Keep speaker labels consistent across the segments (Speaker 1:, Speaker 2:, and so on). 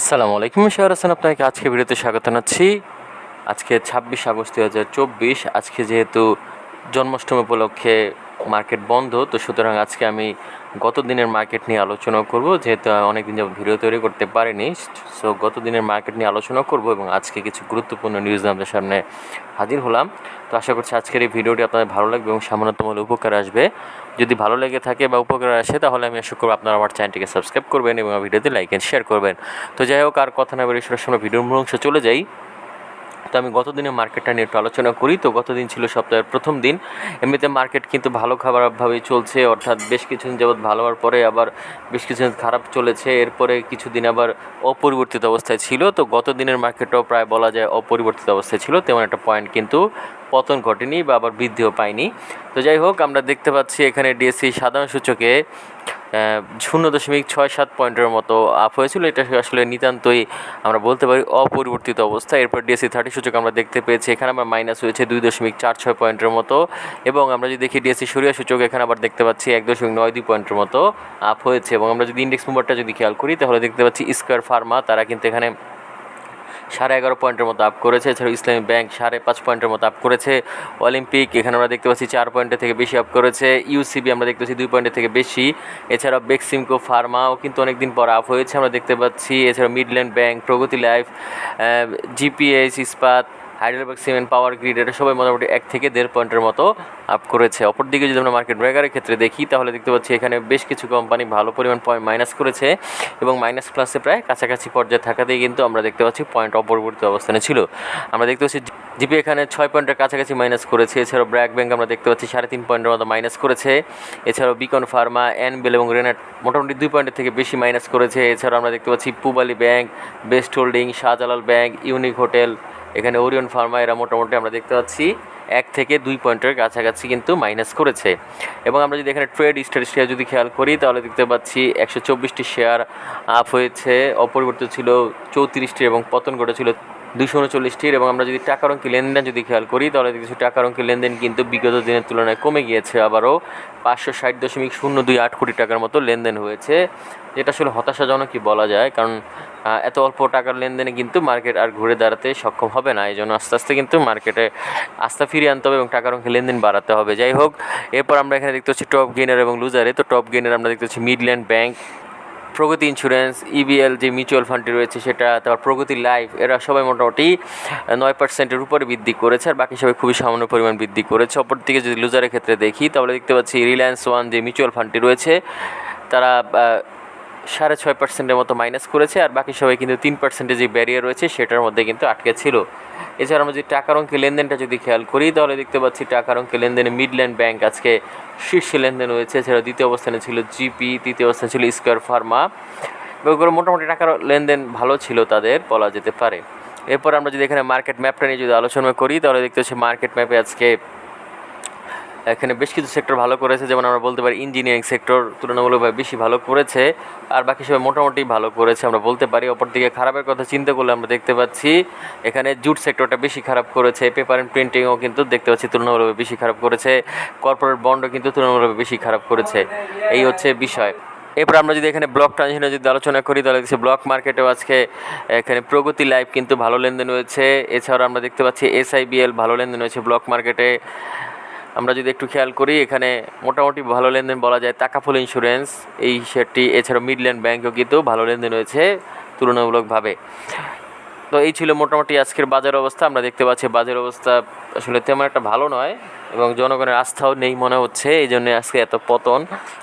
Speaker 1: আসসালামু আলাইকুম শাহর হাসান আপনাকে? আজকে ভিডিওতে স্বাগত জানাচ্ছি। আজকে ছাব্বিশ আগস্ট দু হাজার চব্বিশ। আজকে যেহেতু জন্মাষ্টমী উপলক্ষে মার্কেট বন্ধ, তো সুতরাং আজকে আমি গত দিনের মার্কেট নিয়ে আলোচনা করব, যেহেতু অনেকদিন যাবত ভিডিও তৈরি করতে পারিনি। সো গত দিনের মার্কেট নিয়ে আলোচনা করব এবং আজকে কিছু গুরুত্বপূর্ণ নিউজ আমাদের সামনে হাজির হলাম। তো আশা করছি আজকের এই ভিডিওটি আপনাদের ভালো লাগবে এবং সামান্যতম উপকার আসবে। যদি ভালো লেগে থাকে বা উপকার আসে, তাহলে আমি আশা করব আপনারা আমার চ্যানেলটিকে সাবস্ক্রাইব করবেন এবং ভিডিওতে লাইক অ্যান্ড শেয়ার করবেন। তো যাই হোক, আর কথা না বেরিয়ে সরাসরি ভিডিওর মূল অংশে চলে যাই। তো আমি গত দিনে মার্কেটটা নিয়ে একটু আলোচনা করি। তো গত দিন ছিল সপ্তাহের প্রথম দিন। এমনিতে মার্কেট কিন্তু ভালো খাবারভাবেই চলছে। অর্থাৎ বেশ কিছুদিন যাবৎ ভালো হওয়ার পরে আবার বেশ কিছুদিন খারাপ চলেছে। এরপরে কিছুদিন আবার অপরিবর্তিত অবস্থায় ছিল। তো গত দিনের মার্কেটটাও প্রায় বলা যায় অপরিবর্তিত অবস্থায় ছিল। তেমন একটা পয়েন্ট কিন্তু পতন ঘটেনি বা আবার বৃদ্ধিও পায়নি। তো যাই হোক, আমরা দেখতে পাচ্ছি এখানে ডিএসসি সাধারণ সূচকে শূন্য দশমিক ছয় সাত পয়েন্টের মতো আপ হয়েছিল। এটা আসলে নিতান্তই আমরা বলতে পারি অপরিবর্তিত অবস্থা। এরপর ডিএসসি থার্টি সূচক আমরা দেখতে পেয়েছি। এখানে আবার মাইনাস হয়েছে দুই দশমিক চার ছয় পয়েন্টের মতো। এবং আমরা যদি দেখি ডিএসসি সরিয়া সূচক, এখানে আবার দেখতে পাচ্ছি এক দশমিক নয় দুই পয়েন্টের মতো আপ হয়েছে। এবং আমরা যদি ইন্ডেক্স মুভারটা যদি খেয়াল করি, তাহলে দেখতে পাচ্ছি স্কোয়ার ফার্মা তারা কিন্তু এখানে সাড়ে এগারো পয়েন্টের মতো আপ করেছে। এছাড়াও ইসলামী ব্যাংক সাড়ে পাঁচ পয়েন্টের মতো আপ করেছে। অলিম্পিক এখানে আমরা দেখতে পাচ্ছি চার পয়েন্টের থেকে বেশি আপ করেছে। ইউসিবি আমরা দেখতে পাচ্ছি দুই পয়েন্টের থেকে বেশি। এছাড়াও বেক্সিমকো ফার্মাও কিন্তু অনেক দিন পর আপ হয়েছে। আমরা দেখতে পাচ্ছি, এছাড়াও Midland bank Pragati life GPS Ispat Heidelberg cement, power grid এটা সবাই মোটামুটি এক থেকে দেড় পয়েন্টের মতো আপ করেছে। অপরদিকে যদি আমরা মার্কেট ব্রেকারের ক্ষেত্রে দেখি, তাহলে দেখতে পাচ্ছি এখানে বেশ কিছু কোম্পানি ভালো পরিমাণ পয়েন্ট মাইনাস করেছে এবং মাইনাস প্লাসে প্রায় কাছাকাছি পর্যায়ে থাকাতেই কিন্তু আমরা দেখতে পাচ্ছি পয়েন্ট অপরিবর্তিত অবস্থানে ছিল। আমরা দেখতে পাচ্ছি জিপি এখানে ছয় পয়েন্টের কাছাকাছি মাইনাস করেছে, এছাড়াও ব্র্যাক ব্যাংক আমরা দেখতে পাচ্ছি সাড়ে তিন পয়েন্টের মতো মাইনাস করেছে, এছাড়াও বিকন ফার্মা অ্যানবেল এবং রেনাট মোটামুটি দুই পয়েন্টের থেকে বেশি মাইনাস করেছে, এছাড়াও আমরা দেখতে পাচ্ছি Pubali bank best holding Shahjalal bank unique hotel এখানে ওরিয়ন ফার্মা এরা মোটামুটি আমরা দেখতে পাচ্ছি এক থেকে দুই পয়েন্টের কাছাকাছি কিন্তু মাইনাস করেছে। এবং আমরা যদি এখানে ট্রেড স্ট্যাটিস্টিকা যদি খেয়াল করি, তাহলে দেখতে পাচ্ছি একশো চব্বিশটি শেয়ার আপ হয়েছে, অপরিবর্তিত ছিল চৌত্রিশটি এবং পতন ঘটেছিল দুশো উনচল্লিশটির এবং আমরা যদি টাকার অঙ্কি লেনদেন যদি খেয়াল করি, তাহলে কিছু টাকার অঙ্কি লেনদেন কিন্তু বিগত দিনের তুলনায় কমে গিয়েছে। আবারও পাঁচশো ষাট দশমিক শূন্য দুই আট কোটি টাকার মতো লেনদেন হয়েছে। যেটা আসলে হতাশাজনকই বলা যায়, কারণ এত অল্প টাকার লেনদেনে কিন্তু মার্কেট আর ঘুরে দাঁড়াতে সক্ষম হবে না। এই জন্য আস্তে আস্তে কিন্তু মার্কেটে আস্থা ফিরিয়ে আনতে হবে এবং টাকার অঙ্কে লেনদেন বাড়াতে হবে। যাই হোক, এরপর আমরা এখানে দেখতে পাচ্ছি টপ গেনার এবং লুজারে তো টপ গেনার আমরা দেখতে পাচ্ছি Midland bank Pragati insurance EBL যে মিউচুয়াল ফান্ডটি রয়েছে সেটা, তারপর প্রগতি লাইফ এরা সবাই মোটামুটি নয় পার্সেন্টের উপরে বৃদ্ধি করেছে আর বাকি সবাই খুবই সামান্য পরিমাণ বৃদ্ধি করেছে। অপরদিকে যদি লুজারের ক্ষেত্রে দেখি, তাহলে দেখতে পাচ্ছি রিলায়েন্স ওয়ান যে মিউচুয়াল ফান্ডটি রয়েছে, তারা সাড়ে ছয় পার্সেন্টের মতো মাইনাস করেছে আর বাকি সবাই কিন্তু তিন পার্সেন্টের যে ব্যারিয়ার রয়েছে সেটার মধ্যে কিন্তু আটকে ছিল। এছাড়া আমরা যদি টাকার অঙ্কে লেনদেনটা যদি খেয়াল করি, তাহলে দেখতে পাচ্ছি টাকার অঙ্কে লেনদেনে মিডল্যান্ড ব্যাংক আজকে শীর্ষে লেনদেন হয়েছে। এছাড়া দ্বিতীয় অবস্থানে ছিল জিপি তৃতীয় অবস্থানে ছিল স্কোয়ার ফার্মা ওগুলো মোটামুটি টাকার লেনদেন ভালো ছিল তাদের, বলা যেতে পারে। এরপর আমরা যদি এখানে মার্কেট ম্যাপটা নিয়ে যদি আলোচনা করি, তাহলে দেখতে পাচ্ছি মার্কেট ম্যাপে আজকে এখানে বেশ কিছু সেক্টর ভালো করেছে, যেমন আমরা বলতে পারি ইঞ্জিনিয়ারিং সেক্টর তুলনামূলকভাবে বেশি ভালো করেছে, আর বাকি সবাই মোটামুটি ভালো করেছে, আমরা বলতে পারি। অপরদিকে খারাপের কথা চিন্তা করলে আমরা দেখতে পাচ্ছি, এখানে জুট সেক্টরটা বেশি খারাপ করেছে পেপার অ্যান্ড প্রিন্টিংও কিন্তু দেখতে পাচ্ছি তুলনামূলকভাবে বেশি খারাপ করেছে কর্পোরেট বন্ডও কিন্তু তুলনামূলকভাবে বেশি খারাপ করেছে। এই হচ্ছে বিষয়। এরপর আমরা যদি এখানে ব্লক ট্রানজিশনে যদি আলোচনা করি, তাহলে দেখছি ব্লক মার্কেটেও আজকে এখানে প্রগতি লাইফ কিন্তু ভালো লেনদেন হয়েছে। এছাড়াও আমরা দেখতে পাচ্ছি এসআইবিএল ভালো লেনদেন হয়েছে ব্লক মার্কেটে আমরা যদি একটু খেয়াল করি, এখানে মোটামুটি ভালো লেনদেন বলা যায় টাকাফুল ইন্স্যুরেন্স। এই শেয়ারটি এছাড়াও মিডল্যান্ড ব্যাংকও কিন্তু ভালো লেনদেন হয়েছে তুলনামূলকভাবে। তো এই ছিল মোটামুটি আজকের বাজার অবস্থা। আমরা দেখতে পাচ্ছি বাজার অবস্থা আসলে তেমন একটা ভালো নয় এবং জনগণের আস্থাও নেই মনে হচ্ছে। এই জন্য আজকে এত পতন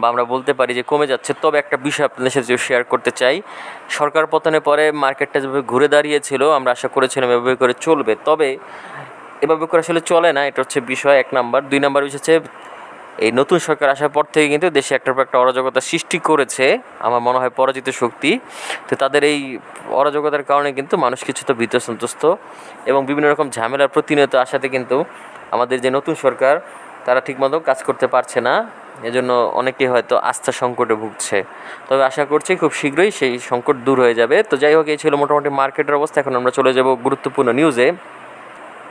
Speaker 1: বা আমরা বলতে পারি যে কমে যাচ্ছে। তবে একটা বিষয় আপনাদের সাথে শেয়ার করতে চাই। সরকার পতনের পরে মার্কেটটা যেভাবে ঘুরে দাঁড়িয়েছিল, আমরা আশা করেছিলাম এভাবে করে চলবে। তবে এভাবে করে আসলে চলে না, এটা হচ্ছে বিষয় এক নাম্বার। দুই নাম্বার বিষয় হচ্ছে, এই নতুন সরকার আসার পর থেকে কিন্তু দেশে একটার পর একটা অরাজকতা সৃষ্টি করেছে, আমার মনে হয় পরাজিত শক্তি। তো তাদের এই অরাজকতার কারণে কিন্তু মানুষ কিছুটা ভীত সন্তুষ্ট এবং বিভিন্ন রকম ঝামেলার প্রতিনিয়ত আসাতে কিন্তু আমাদের যে নতুন সরকার, তারা ঠিকমতো কাজ করতে পারছে না। এজন্য অনেকেই হয়তো আস্থা সংকটে ভুগছে। তবে আশা করছি খুব শীঘ্রই সেই সংকট দূর হয়ে যাবে। তো যাই হোক, এই ছিল মোটামুটি মার্কেটের অবস্থা। এখন আমরা চলে যাব গুরুত্বপূর্ণ নিউজে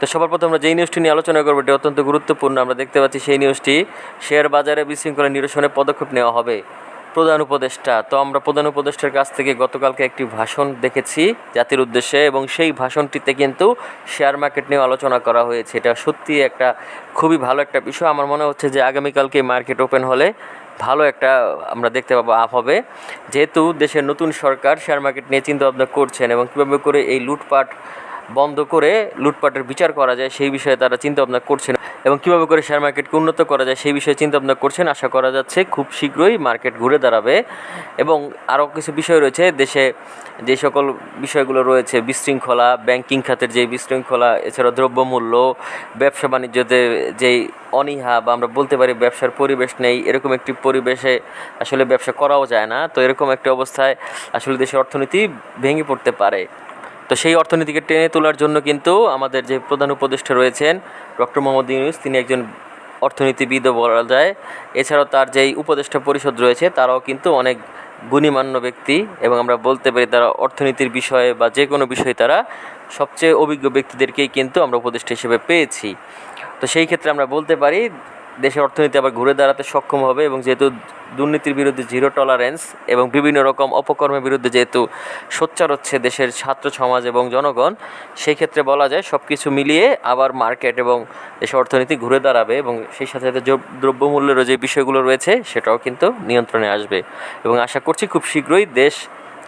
Speaker 1: তো সবার প্রথমে আমরা যেই নিউজটি নিয়ে আলোচনা করব, এটি অত্যন্ত গুরুত্বপূর্ণ। আমরা দেখতে পাচ্ছি সেই নিউজটি শেয়ার বাজারে বিশৃঙ্খলা নিরসনে পদক্ষেপ নেওয়া হবে। প্রধান উপদেষ্টা, তো আমরা প্রধান উপদেষ্টার কাছ থেকে গতকালকে একটি ভাষণ দেখেছি জাতির উদ্দেশ্যে এবং সেই ভাষণটিতে কিন্তু শেয়ার মার্কেট নিয়ে আলোচনা করা হয়েছে। এটা সত্যি একটা খুবই ভালো একটা বিষয়। আমার মনে হচ্ছে যে আগামীকালকে মার্কেট ওপেন হলে ভালো একটা, আমরা দেখতে পাবো আপ হবে। যেহেতু দেশের নতুন সরকার শেয়ার মার্কেট নিয়ে চিন্তা ভাবনা করছেন এবং কীভাবে করে এই লুটপাট বন্ধ করে লুটপাটের বিচার করা যায়, সেই বিষয়ে তারা চিন্তা ভাবনা করছেন এবং কীভাবে করে শেয়ার মার্কেটকে উন্নত করা যায়, সেই বিষয়ে চিন্তা ভাবনা করছেন। আশা করা যাচ্ছে খুব শীঘ্রই মার্কেট ঘুরে দাঁড়াবে এবং আরও কিছু বিষয় রয়েছে। দেশে যে সকল বিষয়গুলো রয়েছে, বিশৃঙ্খলা ব্যাংকিং খাতের যে বিশৃঙ্খলা এছাড়াও দ্রব্যমূল্য, ব্যবসা বাণিজ্যতে যেই অনীহা বা আমরা বলতে পারি ব্যবসার পরিবেশ নেই, এরকম একটি পরিবেশে আসলে ব্যবসা করাও যায় না। তো এরকম একটি অবস্থায় আসলে দেশের অর্থনীতি ভেঙে পড়তে পারে। তো সেই অর্থনীতিকে টেনে তোলার জন্য কিন্তু আমাদের যে প্রধান উপদেষ্টা রয়েছেন ডক্টর মোহাম্মদ ইউনুস, তিনি একজন অর্থনীতিবিদও বলা যায়। এছাড়াও তার যেই উপদেষ্টা পরিষদ রয়েছে, তারাও কিন্তু অনেক গুণীমান্য ব্যক্তি এবং আমরা বলতে পারি তারা অর্থনীতির বিষয়ে বা যে কোনো বিষয়ে তারা সবচেয়ে অভিজ্ঞ ব্যক্তিদেরকেই কিন্তু আমরা উপদেষ্টা হিসেবে পেয়েছি। তো সেই ক্ষেত্রে আমরা বলতে পারি দেশের অর্থনীতি আবার ঘুরে দাঁড়াতে সক্ষম হবে এবং যেহেতু দুর্নীতির বিরুদ্ধে জিরো টলারেন্স এবং বিভিন্ন রকম অপকর্মের বিরুদ্ধে যেহেতু সোচ্চার হচ্ছে দেশের ছাত্র সমাজ এবং জনগণ সেই ক্ষেত্রে বলা যায় সব কিছু মিলিয়ে আবার মার্কেট এবং দেশের অর্থনীতি ঘুরে দাঁড়াবে এবং সেই সাথে সাথে দ্রব- দ্রব্যমূল্যেরও যে বিষয়গুলো রয়েছে সেটাও কিন্তু নিয়ন্ত্রণে আসবে এবং আশা করছি খুব শীঘ্রই দেশ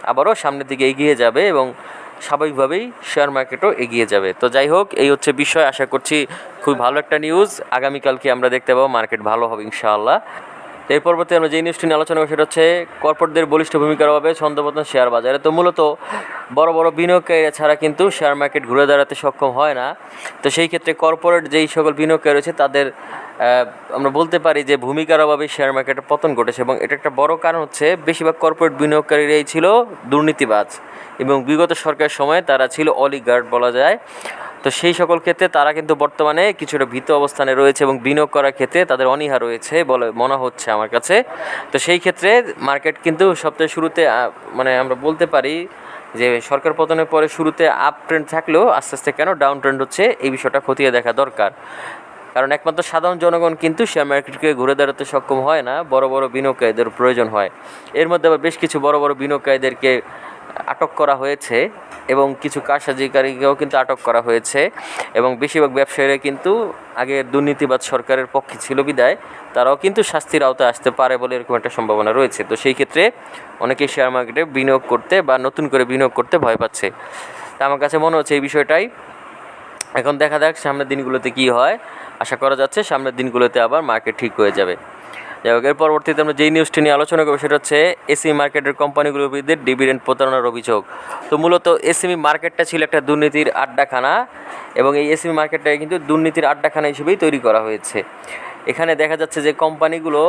Speaker 1: আবারও সামনের দিকে এগিয়ে যাবে এবং স্বাভাবিকভাবেই শেয়ার মার্কেটও এগিয়ে যাবে। তো যাই হোক, এই হচ্ছে বিষয়। আশা করছি খুব ভালো একটা নিউজ আগামীকালকে আমরা দেখতে পাবো মার্কেট ভালো হবে ইনশাআল্লাহ। এর পরবর্তী আমরা যে নিউজটি নিয়ে আলোচনা করব সেটা হচ্ছে কর্পোরেটদের বলিষ্ঠ ভূমিকার অভাবে ছন্দপতন শেয়ার বাজারে। তো মূলত বড় বড় বিনিয়োগকারীরা ছাড়া কিন্তু শেয়ার মার্কেট ঘুরে দাঁড়াতে সক্ষম হয় না। তো সেই ক্ষেত্রে কর্পোরেট যেই সকল বিনিয়োগকারী রয়েছে, তাদের আমরা বলতে পারি যে ভূমিকার অভাবে শেয়ার মার্কেটের পতন ঘটেছে এবং এটা একটা বড় কারণ হচ্ছে বেশিরভাগ কর্পোরেট বিনিয়োগকারীরাই ছিল দুর্নীতিবাজ এবং বিগত সরকারের সময় তারা ছিল অলিগার্ড বলা যায়। তো সেই সকল ক্ষেত্রে তারা কিন্তু বর্তমানে কিছুটা ভীত অবস্থানে রয়েছে এবং বিনিয়োগ করার ক্ষেত্রে তাদের অনীহা রয়েছে বলে মনে হচ্ছে আমার কাছে। তো সেই ক্ষেত্রে মার্কেট কিন্তু সপ্তাহের শুরুতে মানে আমরা বলতে পারি যে সরকার পতনের পরে শুরুতে আপ ট্রেন্ড থাকলেও আস্তে আস্তে কেন ডাউন ট্রেন্ড হচ্ছে এই বিষয়টা খতিয়ে দেখা দরকার। কারণ একমাত্র সাধারণ জনগণ কিন্তু শেয়ার মার্কেটকে ঘুরে দাঁড়াতে সক্ষম হয় না, বড় বড় বিনিয়োগকারীদের প্রয়োজন হয়। এর মধ্যে আবার বেশ কিছু বড় বড় বিনিয়োগকারীদেরকে আটক করা হয়েছে এবং কিছু কারসাজিকারীকেও কিন্তু আটক করা হয়েছে এবং বেশিরভাগ ব্যবসায়ীরা কিন্তু আগে দুর্নীতিবাদ সরকারের পক্ষে ছিল বিদায়, তারাও কিন্তু শাস্তির আওতায় আসতে পারে বলে এরকম একটা সম্ভাবনা রয়েছে। তো সেই ক্ষেত্রে অনেকেই শেয়ার মার্কেটে বিনিয়োগ করতে বা নতুন করে বিনিয়োগ করতে ভয় পাচ্ছে। তা আমার কাছে মনে হচ্ছে এই বিষয়টাই। এখন দেখা যাক সামনের দিনগুলোতে কি হয়। আশা করা যাচ্ছে সামনের দিনগুলোতে আবার মার্কেট ঠিক হয়ে যাবে। যাই হোক, এর পরবর্তীতে আমরা যেই নিউজটি নিয়ে আলোচনা করব সেটা হচ্ছে এসি মার্কেটের কোম্পানিগুলোর বিরুদ্ধে ডিভিডেন্ড প্রতারণার অভিযোগ। তো মূলত এসএমই মার্কেটটা ছিল একটা দুর্নীতির আড্ডাখানা এবং এই এসএমই মার্কেটটাকে কিন্তু দুর্নীতির আড্ডাখানা হিসেবেই তৈরি করা হয়েছে। এখানে দেখা যাচ্ছে যে কোম্পানিগুলো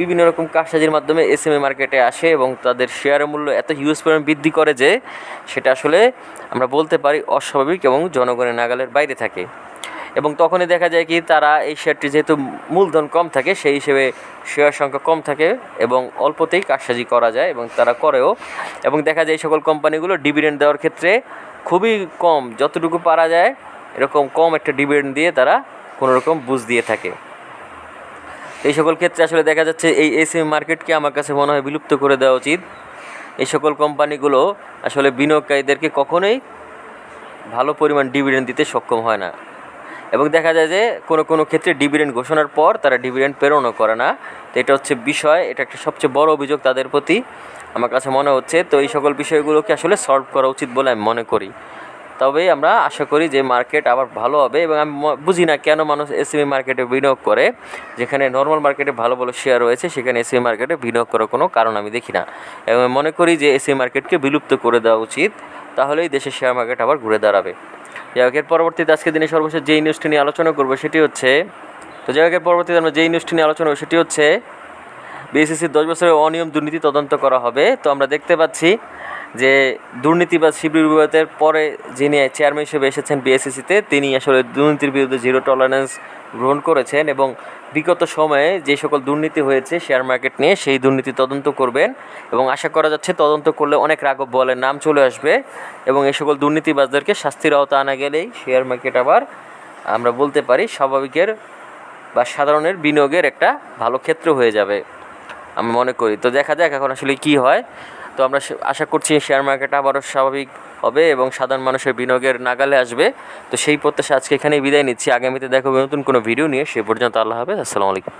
Speaker 1: বিভিন্ন রকম কারসাজির মাধ্যমে এসএমএ মার্কেটে আসে এবং তাদের শেয়ারের মূল্য এত হিউজ পরিমাণ বৃদ্ধি করে যে সেটা আসলে আমরা বলতে পারি অস্বাভাবিক এবং জনগণের নাগালের বাইরে থাকে। এবং তখনই দেখা যায় কি তারা এই শেয়ারটি যেহেতু মূলধন কম থাকে, সেই হিসেবে শেয়ার সংখ্যা কম থাকে এবং অল্পতেই কারসাজি করা যায় এবং তারা করেও। এবং দেখা যায় এই সকল কোম্পানিগুলো ডিভিডেন্ড দেওয়ার ক্ষেত্রে খুবই কম, যতটুকু পারা যায় এরকম কম একটা ডিভিডেন্ড দিয়ে তারা কোনো রকম বুঝ দিয়ে থাকে। এই সকল ক্ষেত্রে আসলে দেখা যাচ্ছে এই এসএম মার্কেটকে আমার কাছে মনে হয় বিলুপ্ত করে দেওয়া উচিত। এই সকল কোম্পানিগুলো আসলে বিনিয়োগকারীদেরকে কখনোই ভালো পরিমাণ ডিভিডেন্ড দিতে সক্ষম হয় না। এবং দেখা যায় যে কোনো কোনো ক্ষেত্রে ডিভিডেন্ড ঘোষণার পর তারা ডিভিডেন্ড প্রেরণও করে না। তো এটা হচ্ছে বিষয়, এটা একটা সবচেয়ে বড় অভিযোগ তাদের প্রতি। আমার কাছে মনে হচ্ছে, তো এই সকল বিষয়গুলোকে আসলে সলভ করা উচিত বলে আমি মনে করি। তবে আমরা আশা করি যে মার্কেট আবার ভালো হবে এবং আমি বুঝি না কেন মানুষ এসএমই মার্কেটে বিনিয়োগ করে, যেখানে নর্মাল মার্কেটে ভালো ভালো শেয়ার রয়েছে, সেখানে এসএমই মার্কেটে বিনিয়োগ করার কোনো কারণ আমি দেখি না। এবং মনে করি যে এসএমই মার্কেটকে বিলুপ্ত করে দেওয়া উচিত, তাহলেই দেশের শেয়ার মার্কেট আবার ঘুরে দাঁড়াবে। যাই এর পরবর্তীতে আজকে দিনে সর্বশেষ যেই নিউজটি নিয়ে আলোচনা করব সেটি হচ্ছে, তো যাই এর পরবর্তীতে আমরা যেই নিউজটি নিয়ে আলোচনা করব সেটি হচ্ছে বিএসএসির দশ বছরের অনিয়ম দুর্নীতি তদন্ত করা হবে। তো আমরা দেখতে পাচ্ছি যে দুর্নীতিবাদ শিবির বিবাদের পরে যিনি চেয়ারম্যান হিসেবে এসেছেন বিএসএসিতে তিনি আসলে দুর্নীতির বিরুদ্ধে জিরো টলারেন্স গ্রহণ করেছেন এবং বিগত সময়ে যে সকল দুর্নীতি হয়েছে শেয়ার মার্কেট নিয়ে, সেই দুর্নীতি তদন্ত করবেন এবং আশা করা যাচ্ছে তদন্ত করলে অনেক রাঘব বলের নাম চলে আসবে এবং এই সকল দুর্নীতিবাজদেরকে শাস্তির আওতা আনা গেলেই শেয়ার মার্কেট আবার আমরা বলতে পারি স্বাভাবিকের বা সাধারণের বিনিয়োগের একটা ভালো ক্ষেত্র হয়ে যাবে, আমি মনে করি। তো দেখা যাক এখন আসলে কি হয়। তো আমরা আশা করছি শেয়ার মার্কেট আবারও স্বাভাবিক হবে এবং সাধারণ মানুষের বিনিয়োগের নাগালে আসবে। তো সেই প্রত্যাশা আজকে এখানেই বিদায় নিচ্ছি। আগামীতে দেখো নতুন কোনো ভিডিও নিয়ে। সে পর্যন্ত আল্লাহ হাফেজ। আসসালামু আলাইকুম।